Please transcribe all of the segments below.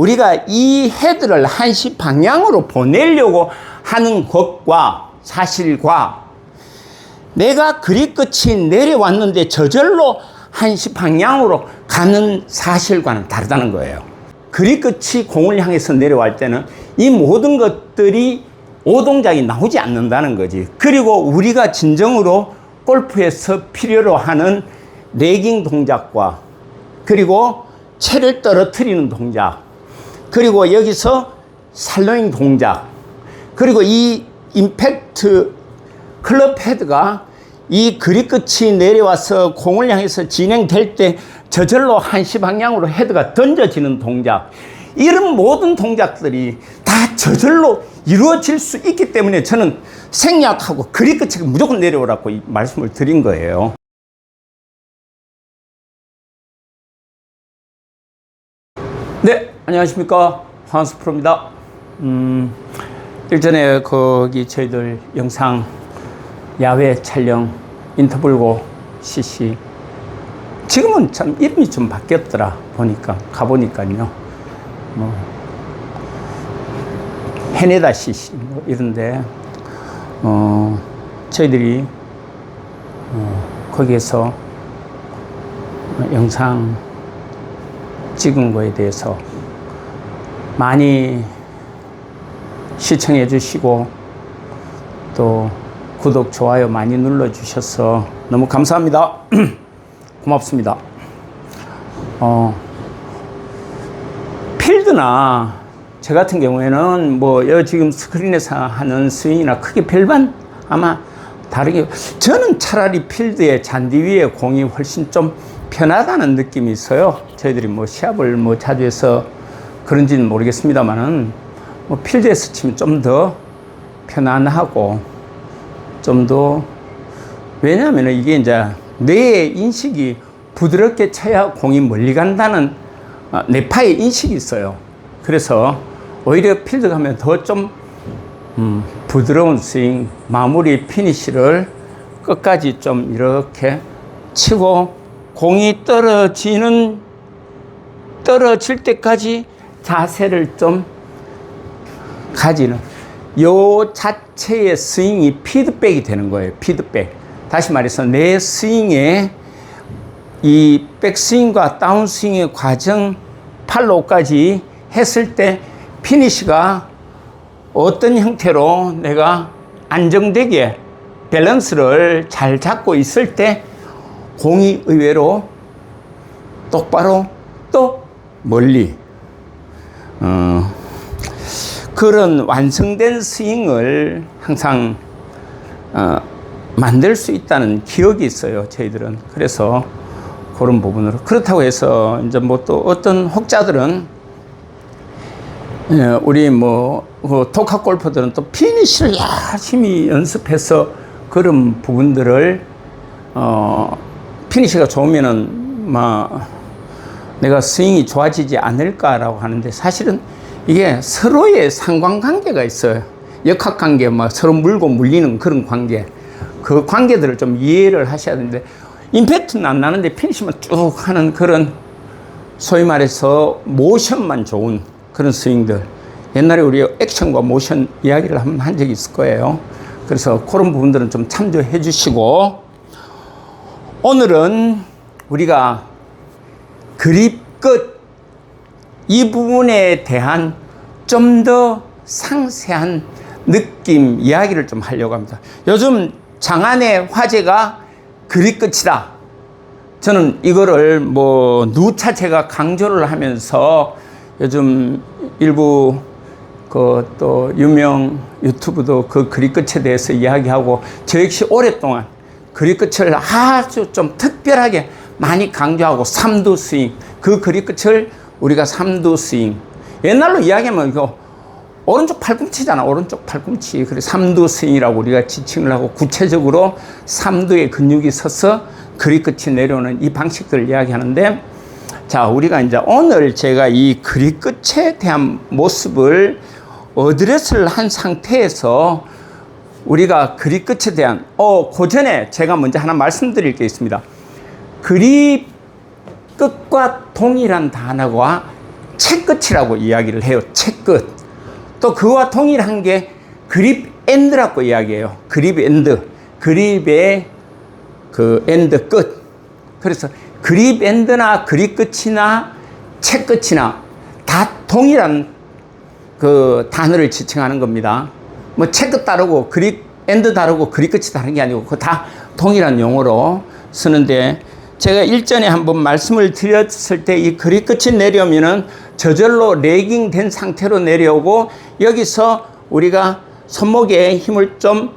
우리가 이 헤드를 한시 방향으로 보내려고 하는 것과 사실과 내가 그리 끝이 내려왔는데 저절로 한시 방향으로 가는 사실과는 다르다는 거예요. 그리 끝이 공을 향해서 내려갈 때는 이 모든 것들이 오동작이 나오지 않는다는 거지. 그리고 우리가 진정으로 골프에서 필요로 하는 레깅 동작과 그리고 채를 떨어뜨리는 동작 그리고 여기서 살로잉 동작 그리고 이 임팩트 클럽 헤드가 이 그립 끝이 내려와서 공을 향해서 진행될 때 저절로 한시 방향으로 헤드가 던져지는 동작 이런 모든 동작들이 다 저절로 이루어질 수 있기 때문에 저는 생략하고 그립 끝이 무조건 내려오라고 이 말씀을 드린 거예요. 네, 안녕하십니까. 황수 프로입니다. 음, 일전에 거기 저희들 영상 야외 촬영 인터블고 CC 지금은 참 이름이 좀 바뀌었더라 보니까 가보니까요 뭐 해내다 CC 뭐 이런데 어 저희들이 어, 거기에서 영상 찍은 거에 대해서 많이 시청해 주시고 또 구독, 좋아요 많이 눌러 주셔서 너무 감사합니다. 고맙습니다. 어, 필드나 저 같은 경우에는 뭐 여 지금 스크린에서 하는 스윙이나 크게 별반 아마 다르게 저는 차라리 필드의 잔디 위에 공이 훨씬 좀 편하다는 느낌이 있어요. 저희들이 뭐 시합을 뭐 자주 해서 그런지는 모르겠습니다만은 뭐 필드에서 치면 좀 더 편안하고 좀 더 왜냐하면 이게 이제 뇌의 인식이 부드럽게 쳐야 공이 멀리 간다는 아, 뇌파의 인식이 있어요. 그래서 오히려 필드 가면 더좀 음, 부드러운 스윙, 마무리 피니시를 끝까지 좀 이렇게 치고 공이 떨어지는 떨어질 때까지 자세를 좀 가지는 요 자체의 스윙이 피드백이 되는 거예요. 피드백. 다시 말해서 내 스윙의 이 백스윙과 다운스윙의 과정 팔로우까지 했을 때 피니시가 어떤 형태로 내가 안정되게 밸런스를 잘 잡고 있을 때 공이 의외로 똑바로 또 멀리 어, 그런 완성된 스윙을 항상 어, 만들 수 있다는 기억이 있어요 저희들은. 그래서 그런 부분으로. 그렇다고 해서 이제 뭐 또 어떤 혹자들은 예, 우리 뭐 그 독학 골퍼들은 또 피니시를 열심히 연습해서 그런 부분들을 어 피니시가 좋으면은 막 내가 스윙이 좋아지지 않을까라고 하는데 사실은 이게 서로의 상관관계가 있어요. 역학관계, 막 서로 물고 물리는 그런 관계. 그 관계들을 좀 이해를 하셔야 되는데, 임팩트는 안 나는데 피니시만 쭉 하는 그런 소위 말해서 모션만 좋은 그런 스윙들. 옛날에 우리 액션과 모션 이야기를 한번 한 적이 있을 거예요. 그래서 그런 부분들은 좀 참조해 주시고, 오늘은 우리가 그립 끝, 이 부분에 대한 좀 더 상세한 느낌 이야기를 좀 하려고 합니다. 요즘 장안의 화제가 그립 끝이다. 저는 이거를 뭐 누차 제가 강조를 하면서 요즘 일부 그 또 유명 유튜브도 그 그립 끝에 대해서 이야기하고 저 역시 오랫동안 그립 끝을 아주 좀 특별하게 많이 강조하고 삼두 스윙 그 그립 끝을 우리가 삼두 스윙. 옛날로 이야기하면 이거 오른쪽 팔꿈치잖아 오른쪽 팔꿈치. 그래 삼두 스윙이라고 우리가 지칭을 하고 구체적으로 삼두의 근육이 서서 그립 끝이 내려오는 이 방식들을 이야기하는데 자 우리가 이제 오늘 제가 이 그립 끝에 대한 모습을 어드레스를 한 상태에서 우리가 그립 끝에 대한 어, 그 전에 제가 먼저 하나 말씀드릴 게 있습니다. 그립 끝과 동일한 단어가 채 끝이라고 이야기를 해요. 채 끝. 또 그와 동일한 게 그립 엔드라고 이야기해요. 그립 엔드. 그립의 그 엔드 끝. 그래서 그립 엔드나 그립 끝이나 채 끝이나 다 동일한 그 단어를 지칭하는 겁니다. 뭐채끝 다르고 그립 엔드 다르고 그립 끝이 다른 게 아니고 그다 동일한 용어로 쓰는데 제가 일전에 한번 말씀을 드렸을 때 이 그립 끝이 내려오면은 저절로 레깅 된 상태로 내려오고 여기서 우리가 손목에 힘을 좀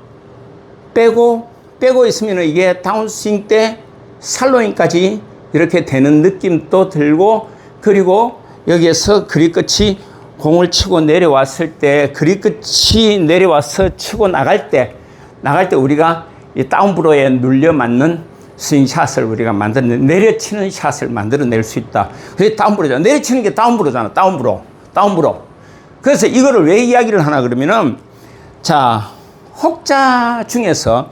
빼고 빼고 있으면 이게 다운스윙 때 살로인까지 이렇게 되는 느낌도 들고 그리고 여기에서 그립 끝이 공을 치고 내려왔을 때 그립 끝이 내려와서 치고 나갈 때 나갈 때 우리가 이 다운브로에 눌려 맞는 스윙샷을 우리가 만드는 내려치는 샷을 만들어낼 수 있다. 그게 다운브로잖아. 내려치는 게 다운브로잖아. 다운브로. 다운브로. 그래서 이거를 왜 이야기를 하나 그러면은 자, 혹자 중에서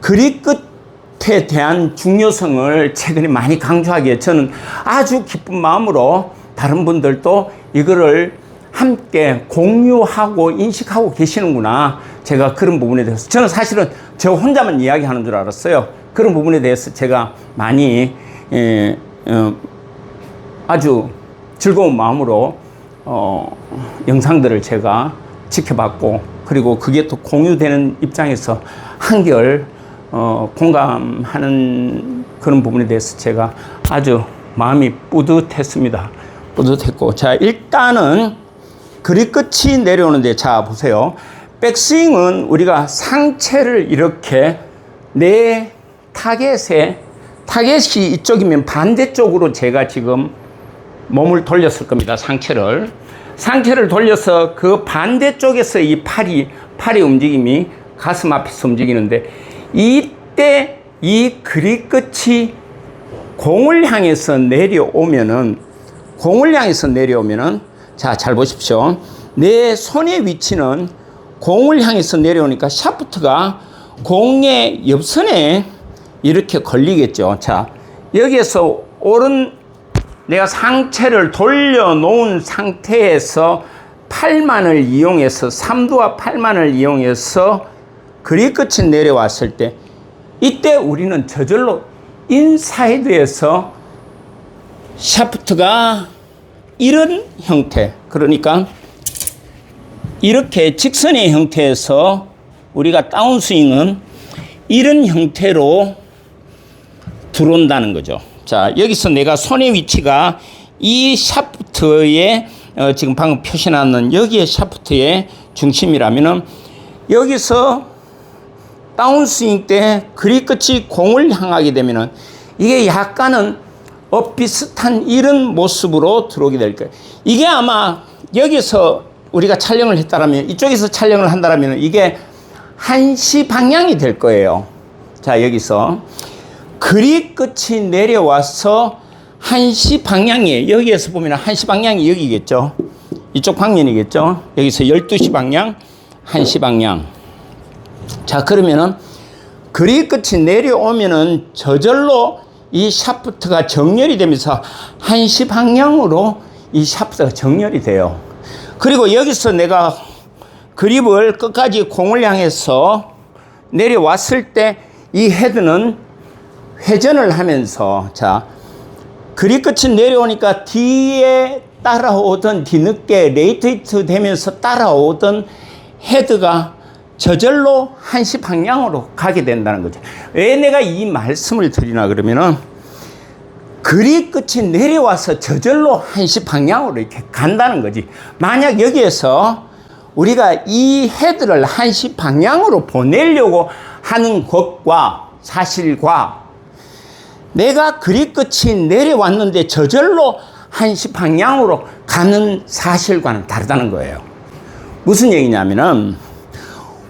그립 끝에 대한 중요성을 최근에 많이 강조하기에 저는 아주 기쁜 마음으로 다른 분들도 이거를 함께 공유하고 인식하고 계시는구나. 제가 그런 부분에 대해서 저는 사실은 저 혼자만 이야기하는 줄 알았어요. 그런 부분에 대해서 제가 많이 예, 어, 아주 즐거운 마음으로 어, 영상들을 제가 지켜봤고 그리고 그게 또 공유되는 입장에서 한결 어, 공감하는 그런 부분에 대해서 제가 아주 마음이 뿌듯했습니다. 뿌듯했고 자 일단은 그리 끝이 내려오는데 자 보세요. 백스윙은 우리가 상체를 이렇게 내 타겟에 타겟이 이쪽이면 반대쪽으로 제가 지금 몸을 돌렸을 겁니다. 상체를. 상체를 돌려서 그 반대쪽에서 이 팔이, 팔의 움직임이 가슴 앞에서 움직이는데 이때 이 그리 끝이 공을 향해서 내려오면은 공을 향해서 내려오면은 자, 잘 보십시오. 내 손의 위치는 공을 향해서 내려오니까 샤프트가 공의 옆선에 이렇게 걸리겠죠. 자, 여기에서 오른 내가 상체를 돌려 놓은 상태에서 팔만을 이용해서 삼두와 팔만을 이용해서 그리 끝이 내려왔을 때 이때 우리는 저절로 인사이드에서 샤프트가 이런 형태 그러니까 이렇게 직선의 형태에서 우리가 다운스윙은 이런 형태로 들어온다는 거죠. 자, 여기서 내가 손의 위치가 이 샤프트의 어, 지금 방금 표시나는 여기에 샤프트의 중심이라면은 여기서 다운스윙 때 그리 끝이 공을 향하게 되면은 이게 약간은 어 비슷한 이런 모습으로 들어오게 될 거예요. 이게 아마 여기서 우리가 촬영을 했다라면 이쪽에서 촬영을 한다라면 이게 한시 방향이 될 거예요. 자, 여기서 그리 끝이 내려와서 한시 방향이에요. 여기에서 보면 한시 방향이 여기겠죠. 이쪽 방면이겠죠. 여기서 12시 방향, 한시 방향. 자, 그러면은 그리 끝이 내려오면은 저절로 이 샤프트가 정렬이 되면서 한시 방향으로 이 샤프트가 정렬이 돼요. 그리고 여기서 내가 그립을 끝까지 공을 향해서 내려왔을 때 이 헤드는 회전을 하면서 자 그립 끝이 내려오니까 뒤에 따라오던 뒤늦게 레이트히트 되면서 따라오던 헤드가 저절로 한시 방향으로 가게 된다는 거죠. 왜 내가 이 말씀을 드리나 그러면은 그리 끝이 내려와서 저절로 한시 방향으로 이렇게 간다는 거지. 만약 여기에서 우리가 이 헤드를 한시 방향으로 보내려고 하는 것과 사실과 내가 그리 끝이 내려왔는데 저절로 한시 방향으로 가는 사실과는 다르다는 거예요. 무슨 얘기냐면은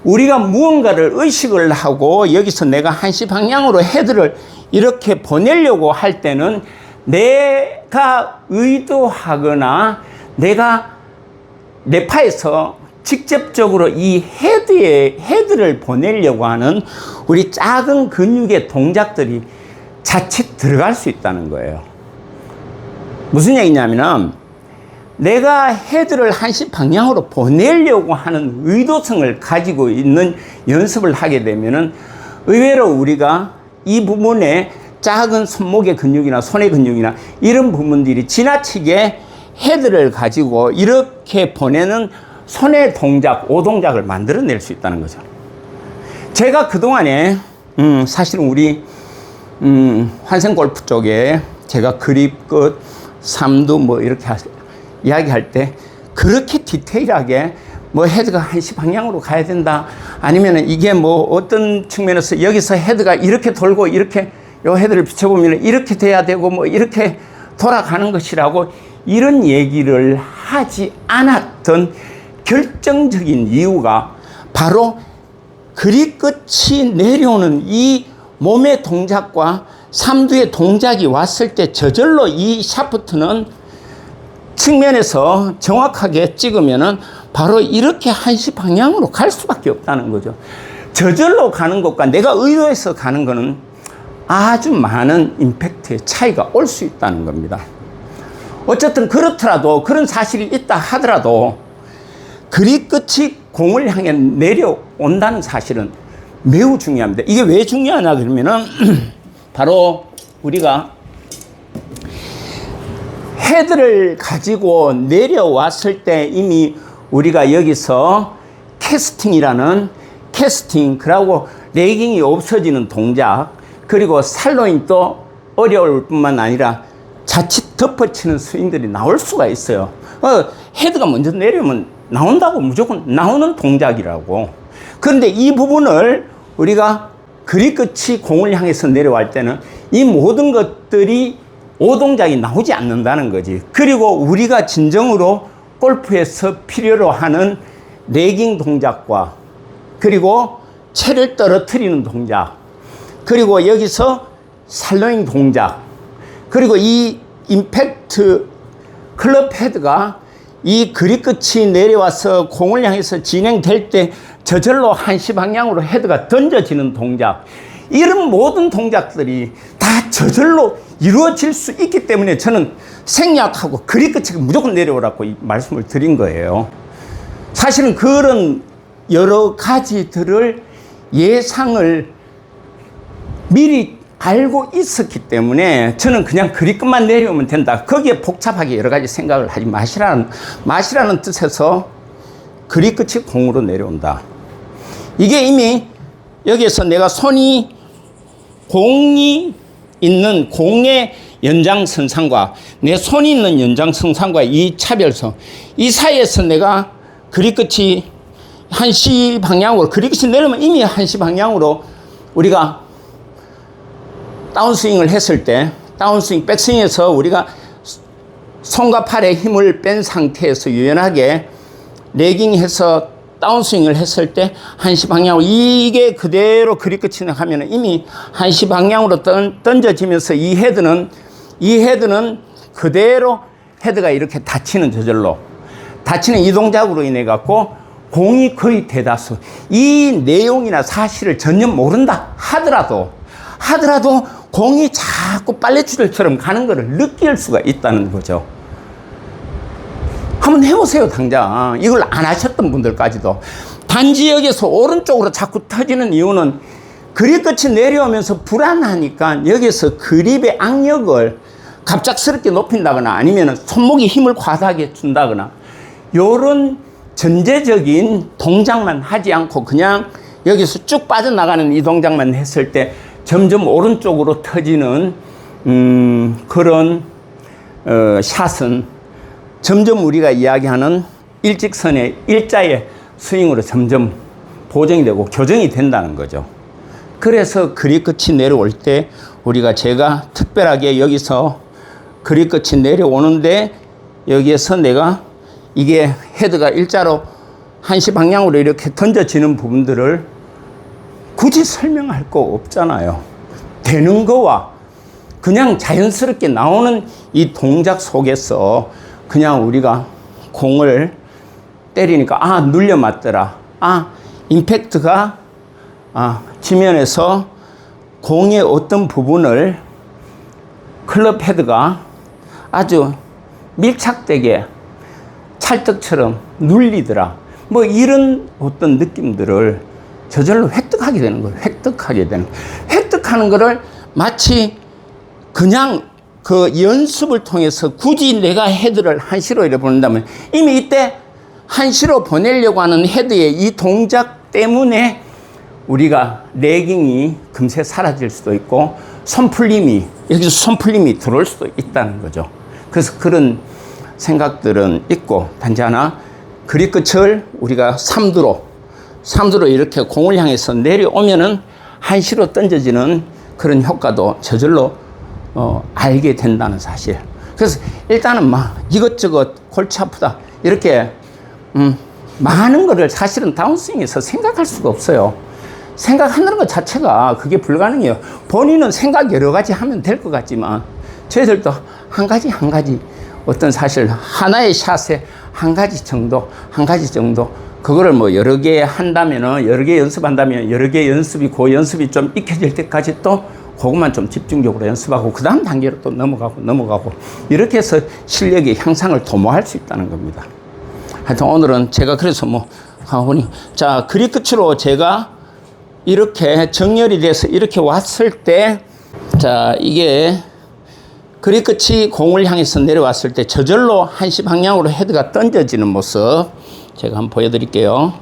우리가 무언가를 의식을 하고 여기서 내가 한시 방향으로 헤드를 이렇게 보내려고 할 때는 내가 의도하거나 내가 내 파에서 직접적으로 이 헤드에 헤드를 보내려고 하는 우리 작은 근육의 동작들이 자칫 들어갈 수 있다는 거예요. 무슨 얘기냐면은 내가 헤드를 한시 방향으로 보내려고 하는 의도성을 가지고 있는 연습을 하게 되면은 의외로 우리가 이 부분에 작은 손목의 근육이나 손의 근육이나 이런 부분들이 지나치게 헤드를 가지고 이렇게 보내는 손의 동작, 오동작을 만들어낼 수 있다는 거죠. 제가 그동안에, 음, 사실은 우리, 음, 환생 골프 쪽에 제가 그립 끝, 삼두 뭐 이렇게 하, 이야기할 때 그렇게 디테일하게 뭐 헤드가 한시 방향으로 가야 된다. 아니면 이게 뭐 어떤 측면에서 여기서 헤드가 이렇게 돌고 이렇게 요 헤드를 비춰보면 이렇게 돼야 되고 뭐 이렇게 돌아가는 것이라고 이런 얘기를 하지 않았던 결정적인 이유가 바로 그리 끝이 내려오는 이 몸의 동작과 삼두의 동작이 왔을 때 저절로 이 샤프트는 측면에서 정확하게 찍으면은 바로 이렇게 한시 방향으로 갈 수밖에 없다는 거죠. 저절로 가는 것과 내가 의도해서 가는 것은 아주 많은 임팩트의 차이가 올 수 있다는 겁니다. 어쨌든 그렇더라도 그런 사실이 있다 하더라도 그리 끝이 공을 향해 내려온다는 사실은 매우 중요합니다. 이게 왜 중요하냐 그러면은 바로 우리가 헤드를 가지고 내려왔을 때 이미 우리가 여기서 캐스팅이라는 캐스팅 그리고 레깅이 없어지는 동작 그리고 살로인 또 어려울 뿐만 아니라 자칫 덮어치는 스윙들이 나올 수가 있어요. 어, 헤드가 먼저 내려오면 나온다고 무조건 나오는 동작이라고. 그런데 이 부분을 우리가 그리 끝이 공을 향해서 내려갈 때는 이 모든 것들이 오동작이 나오지 않는다는 거지. 그리고 우리가 진정으로 골프에서 필요로 하는 레깅 동작과 그리고 채를 떨어뜨리는 동작 그리고 여기서 살로잉 동작 그리고 이 임팩트 클럽 헤드가 이 그립 끝이 내려와서 공을 향해서 진행될 때 저절로 한시 방향으로 헤드가 던져지는 동작 이런 모든 동작들이 다 저절로 이루어질 수 있기 때문에 저는 생략하고 그립 끝이 무조건 내려오라고 이 말씀을 드린 거예요. 사실은 그런 여러 가지들을 예상을 미리 알고 있었기 때문에 저는 그냥 그리 끝만 내려오면 된다. 거기에 복잡하게 여러 가지 생각을 하지 마시라는, 마시라는 뜻에서 그리 끝이 공으로 내려온다. 이게 이미 여기에서 내가 손이 공이 있는 공의 연장선상과 내 손이 있는 연장선상과 이 차별성, 이 사이에서 내가 그리 끝이 한시 방향으로, 그리 끝이 내려면 이미 한시 방향으로 우리가 다운스윙을 했을 때, 다운스윙, 백스윙에서 우리가 손과 팔에 힘을 뺀 상태에서 유연하게 레깅해서 다운스윙을 했을 때 한시 방향으로 이게 그대로 그리 끝이 하면 이미 한시 방향으로 던, 던져지면서 이 헤드는 이 헤드는 그대로 헤드가 이렇게 닫히는 저절로 닫히는 이 동작으로 인해 갖고 공이 거의 대다수 이 내용이나 사실을 전혀 모른다 하더라도 하더라도 공이 자꾸 빨래줄처럼 가는 것을 느낄 수가 있다는 거죠. 한번 해보세요, 당장. 이걸 안 하셨던 분들까지도. 단지 여기서 오른쪽으로 자꾸 터지는 이유는 그립 끝이 내려오면서 불안하니까 여기서 그립의 악력을 갑작스럽게 높인다거나 아니면 손목이 힘을 과다하게 준다거나 요런 전제적인 동작만 하지 않고 그냥 여기서 쭉 빠져나가는 이 동작만 했을 때 점점 오른쪽으로 터지는 음, 그런 어, 샷은 점점 우리가 이야기하는 일직선의 일자의 스윙으로 점점 보정이 되고 교정이 된다는 거죠. 그래서 그리 끝이 내려올 때 우리가 제가 특별하게 여기서 그리 끝이 내려오는데 여기에서 내가 이게 헤드가 일자로 한시 방향으로 이렇게 던져지는 부분들을 굳이 설명할 거 없잖아요. 되는 거와 그냥 자연스럽게 나오는 이 동작 속에서 그냥 우리가 공을 때리니까 아 눌려 맞더라. 아 임팩트가 아 지면에서 공의 어떤 부분을 클럽 헤드가 아주 밀착되게 찰떡처럼 눌리더라. 뭐 이런 어떤 느낌들을 저절로 획득하게 되는 거예요. 획득하게 되는. 획득하는 거를 마치 그냥 그 연습을 통해서 굳이 내가 헤드를 한시로 이래 보낸다면 이미 이때 한시로 보내려고 하는 헤드의 이 동작 때문에 우리가 레깅이 금세 사라질 수도 있고 손풀림이 여기서 손풀림이 들어올 수도 있다는 거죠. 그래서 그런 생각들은 있고 단지 하나 그리 끝을 우리가 삼두로 삼두로 이렇게 공을 향해서 내려오면은 한시로 던져지는 그런 효과도 저절로 어, 알게 된다는 사실. 그래서 일단은 막 이것저것 골치 아프다 이렇게 음, 많은 거를 사실은 다운스윙에서 생각할 수가 없어요. 생각하는 것 자체가 그게 불가능해요. 본인은 생각 여러 가지 하면 될 것 같지만 저희들도 한 가지 한 가지 어떤 사실 하나의 샷에 한 가지 정도 한 가지 정도 그거를 뭐 여러 개 한다면은 여러 개 연습한다면 여러 개 연습이 그 연습이 좀 익혀질 때까지 또 그것만 좀 집중적으로 연습하고 그 다음 단계로 또 넘어가고 넘어가고 이렇게 해서 실력의 향상을 도모할 수 있다는 겁니다. 하여튼 오늘은 제가 그래서 뭐 가보니 자 그리 끝으로 제가 이렇게 정렬이 돼서 이렇게 왔을 때 자 이게 그리 끝이 공을 향해서 내려왔을 때 저절로 한시 방향으로 헤드가 던져지는 모습 제가 한번 보여드릴게요.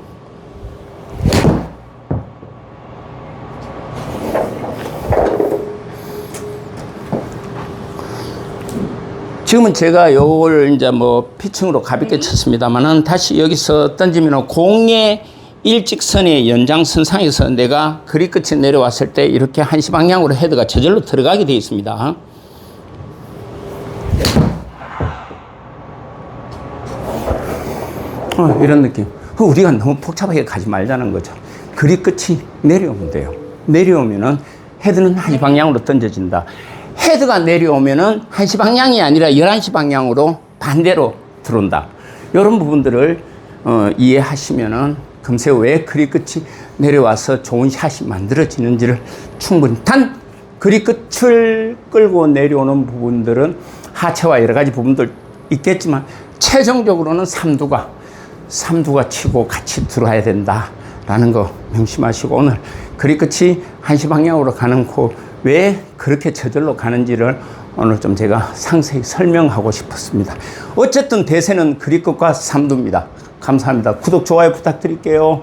지금은 제가 요걸 이제 뭐 피칭으로 가볍게 쳤습니다만은 다시 여기서 던지면 공의 일직선의 연장선상에서 내가 그리 끝에 내려왔을 때 이렇게 한시 방향으로 헤드가 저절로 들어가게 되어 있습니다. 어, 이런 느낌. 그 우리가 너무 복잡하게 가지 말자는 거죠. 그리 끝이 내려오면 돼요. 내려오면은 헤드는 한시 방향으로 던져진다. 헤드가 내려오면은 한시 방향이 아니라 11시 방향으로 반대로 들어온다. 이런 부분들을 어, 이해하시면은 금세 왜 그리 끝이 내려와서 좋은 샷이 만들어지는지를 충분히 단 그리 끝을 끌고 내려오는 부분들은 하체와 여러 가지 부분들 있겠지만 최종적으로는 삼두가 삼두가 치고 같이 들어야 된다라는 거 명심하시고 오늘 그리 끝이 한시 방향으로 가는 코 왜 그렇게 저절로 가는지를 오늘 좀 제가 상세히 설명하고 싶었습니다. 어쨌든 대세는 그리 끝과 삼두입니다. 감사합니다. 구독, 좋아요 부탁드릴게요.